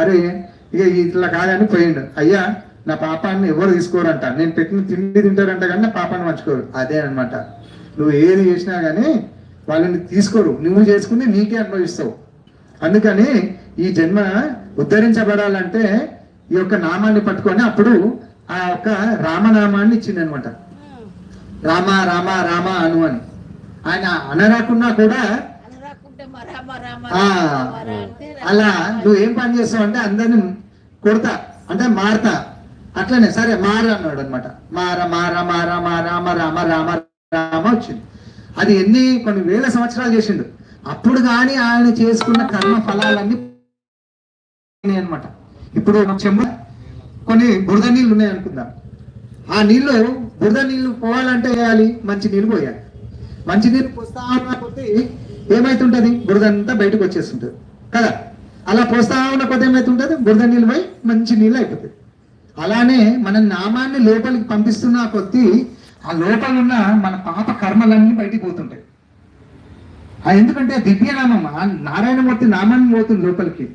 అరే ఇక ఇట్లా కాదని పోయిండు. అయ్యా నా పాపాన్ని ఎవరు తీసుకోరంట? నేను పెట్టిన తిండి తింటారంట కానీ నా పాపాన్ని పంచుకోరు. అదే అన్నమాట. నువ్వు ఏది చేసినా కానీ వాళ్ళని తీసుకోరు. నువ్వు చేసుకుని నీకే అనుభవిస్తావు. అందుకని ఈ జన్మ ఉద్ధరించబడాలంటే ఈ యొక్క నామాన్ని పట్టుకొని అప్పుడు ఆ యొక్క రామనామాన్ని ఇచ్చింది అనమాట రామ రామ రామ అను అని. ఆయన అనరాకున్నా కూడా అలా నువ్వు ఏం పని చేస్తావు అంటే అందరిని కొడతా అంటే మారతా. అట్లనే సరే మార అన్నాడు అనమాట మార మార మార మార రామ రామ రామ రామ వచ్చింది. అది ఎన్ని కొన్ని వేల సంవత్సరాలు చేసిండు. అప్పుడు కానీ ఆయన చేసుకున్న కర్మ ఫలాలన్నీ అనమాట ఇప్పుడు చెంబు కొన్ని బురద నీళ్ళు ఉన్నాయి అనుకుందాం. ఆ నీళ్ళు బురద నీళ్ళు పోవాలంటే వేయాలి మంచి నీళ్ళు పోయాలి. మంచి నీళ్ళు పోస్తా పోతే ఏమైతుంటది? బురద అంతా బయటకు వచ్చేస్తుంటది. కదా? అలా పోస్తా ఉన్న కొద్ది ఉంటుంది బురద నీళ్ళు పోయి మంచి నీళ్ళు అయిపోతుంది అలానే మన నామాన్ని లోపలికి పంపిస్తున్న కొద్దీ ఆ లోపల ఉన్న మన పాప కర్మలన్నీ బయటికి పోతుంటాయి. ఎందుకంటే దివ్య దివ్యనామం ఆ నారాయణమూర్తి నామాన్ని పోతుంది లోపలికి.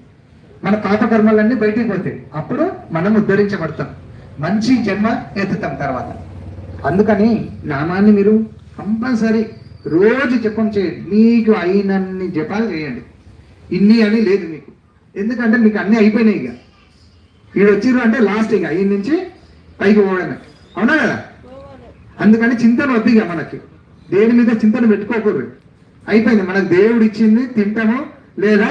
మన పాప కర్మలన్నీ బయటికి పోతాయి. అప్పుడు మనం ఉద్ధరించబడతాం. మంచి జన్మ ఎత్తుతాం తర్వాత. అందుకని నామాన్ని మీరు కంపల్సరీ రోజు జపం చేయండి. మీకు అయినన్ని జపాలు చేయండి. ఇన్ని అని లేదు మీకు. ఎందుకంటే మీకు అన్ని అయిపోయినాయి ఇక. ఈడు వచ్చిర్రు అంటే లాస్ట్ ఇక ఈ నుంచి పైకి పోవడమే అవునా కదా? అందుకని చింతన వద్దు ఇక మనకి. దేని మీద చింతన పెట్టుకోకూడదు. అయిపోయింది. మనకు దేవుడు ఇచ్చింది తింటాము లేదా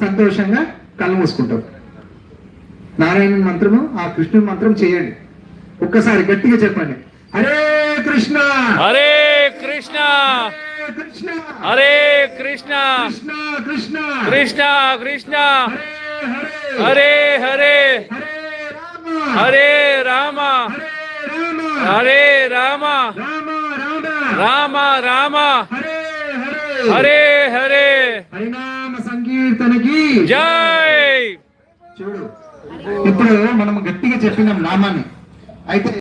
సంతోషంగా కళ్ళు మూసుకుంటాం. నారాయణ మంత్రము ఆ కృష్ణుని మంత్రం చేయండి. ఒక్కసారి గట్టిగా చెప్పండి. హరే కృష్ణ! హరే కృష్ణ! హరే కృష్ణ హరే కృష్ణ కృష్ణ కృష్ణ కృష్ణ కృష్ణ హరే హరే హరే హరే హరే రామ హరే రామ హరే రామ హరే రామ రామ రామ రామ రామ హరే హరే హరే హరే హరినామ సంకీర్తనకి జై చూడు ఇప్పుడు మనం గట్టిగా చెప్పినాం నామాన్ని అయితే